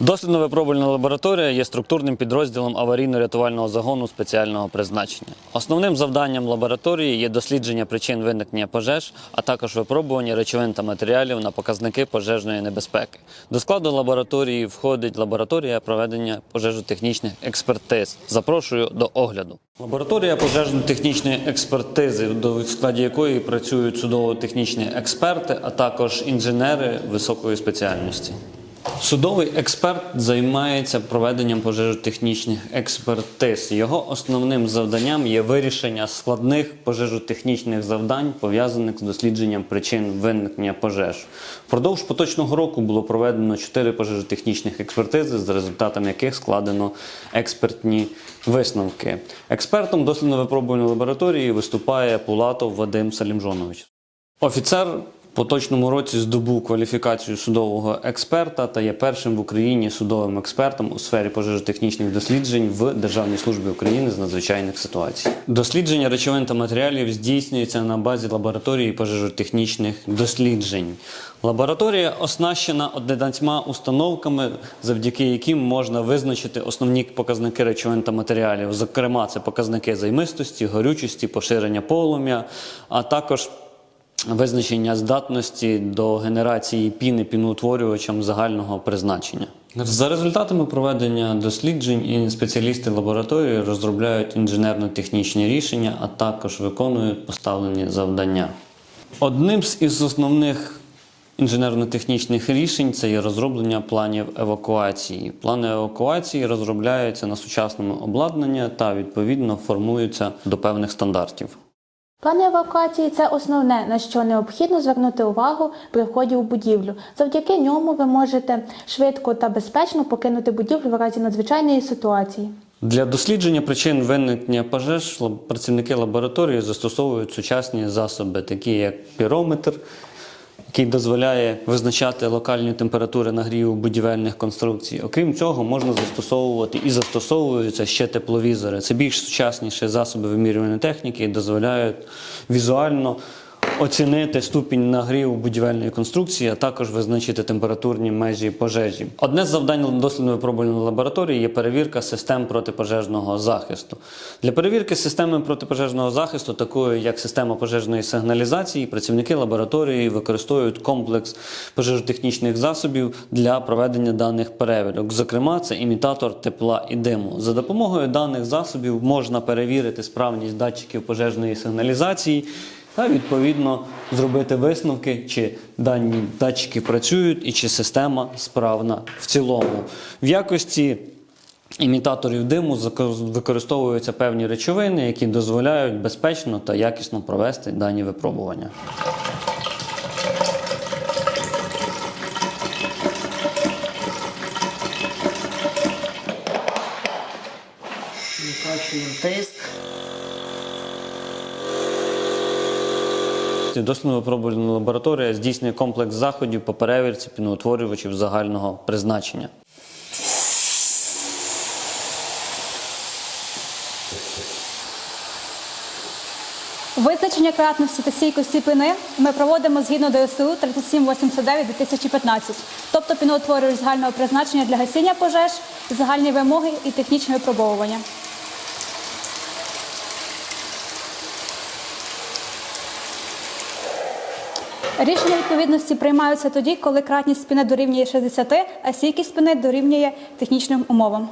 Дослідно-випробувальна лабораторія є структурним підрозділом аварійно-рятувального загону спеціального призначення. Основним завданням лабораторії є дослідження причин виникнення пожеж, а також випробування речовин та матеріалів на показники пожежної небезпеки. До складу лабораторії входить лабораторія проведення пожежотехнічних експертиз. Запрошую до огляду. Лабораторія пожежно-технічної експертизи, до складі якої працюють судово-технічні експерти, а також інженери високої спеціальності. Судовий експерт займається проведенням пожежотехнічних експертиз. Його основним завданням є вирішення складних пожежотехнічних завдань, пов'язаних з дослідженням причин виникнення пожеж. Впродовж поточного року було проведено чотири пожежотехнічних експертизи, з результатами яких складено експертні висновки. Експертом дослідно-випробувальної лабораторії виступає Пулатов Вадим Салімжонович. Офіцер поточному році здобув кваліфікацію судового експерта та є першим в Україні судовим експертом у сфері пожежотехнічних досліджень в Державній службі України з надзвичайних ситуацій. Дослідження речовин та матеріалів здійснюється на базі лабораторії пожежотехнічних досліджень. Лабораторія оснащена 11 установками, завдяки яким можна визначити основні показники речовин та матеріалів. Зокрема, це показники займистості, горючості, поширення полум'я, а також визначення здатності до генерації піни піноутворювачам загального призначення. За результатами проведення досліджень і спеціалісти лабораторії розробляють інженерно-технічні рішення, а також виконують поставлені завдання. Одним з із основних інженерно-технічних рішень це є розроблення планів евакуації. Плани евакуації розробляються на сучасному обладнанні та відповідно формуються до певних стандартів. План евакуації це основне, на що необхідно звернути увагу при вході у будівлю. Завдяки ньому ви можете швидко та безпечно покинути будівлю в разі надзвичайної ситуації. Для дослідження причин виникнення пожеж працівники лабораторії застосовують сучасні засоби, такі як пірометр, який дозволяє визначати локальні температури нагріву будівельних конструкцій. Окрім цього, можна застосовувати і застосовуються ще тепловізори. Це більш сучасніші засоби вимірювання техніки і дозволяють візуально оцінити ступінь нагріву будівельної конструкції, а також визначити температурні межі пожежі. Одне з завдань дослідно-випробувальної лабораторії є перевірка систем протипожежного захисту. Для перевірки системи протипожежного захисту, такої як система пожежної сигналізації, працівники лабораторії використовують комплекс пожежотехнічних засобів для проведення даних перевірок. Зокрема, це імітатор тепла і диму. За допомогою даних засобів можна перевірити справність датчиків пожежної сигналізації та відповідно зробити висновки, чи дані датчики працюють і чи система справна в цілому. В якості імітаторів диму використовуються певні речовини, які дозволяють безпечно та якісно провести дані випробування. Викачуємо тиск. Дослідно-випробувальна лабораторія здійснює комплекс заходів по перевірці піноутворювачів загального призначення. Визначення кратності та стійкості піни ми проводимо згідно ДСУ 3789-2015, тобто піноутворювач загального призначення для гасіння пожеж, загальні вимоги і технічне випробовування. Рішення відповідності приймаються тоді, коли кратність спини дорівнює 60, а стійкість спини дорівнює технічним умовам.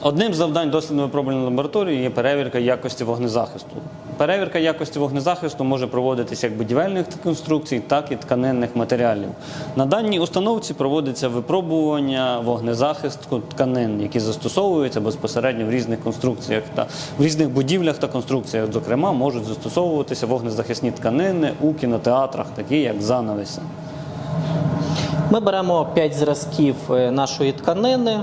Одним з завдань дослідно-випробувальної лабораторії є перевірка якості вогнезахисту. Перевірка якості вогнезахисту може проводитися як будівельних конструкцій, так і тканинних матеріалів. На даній установці проводиться випробування вогнезахисту тканин, які застосовуються безпосередньо в різних конструкціях та в різних будівлях та конструкціях. Зокрема, можуть застосовуватися вогнезахисні тканини у кінотеатрах, такі як занавеси. Ми беремо 5 зразків е, нашої тканини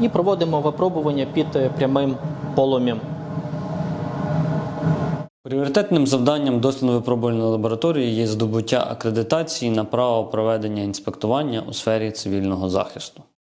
і проводимо випробування під е, прямим полум'ям. Пріоритетним завданням дослідно-випробувальної лабораторії є здобуття акредитації на право проведення інспектування у сфері цивільного захисту.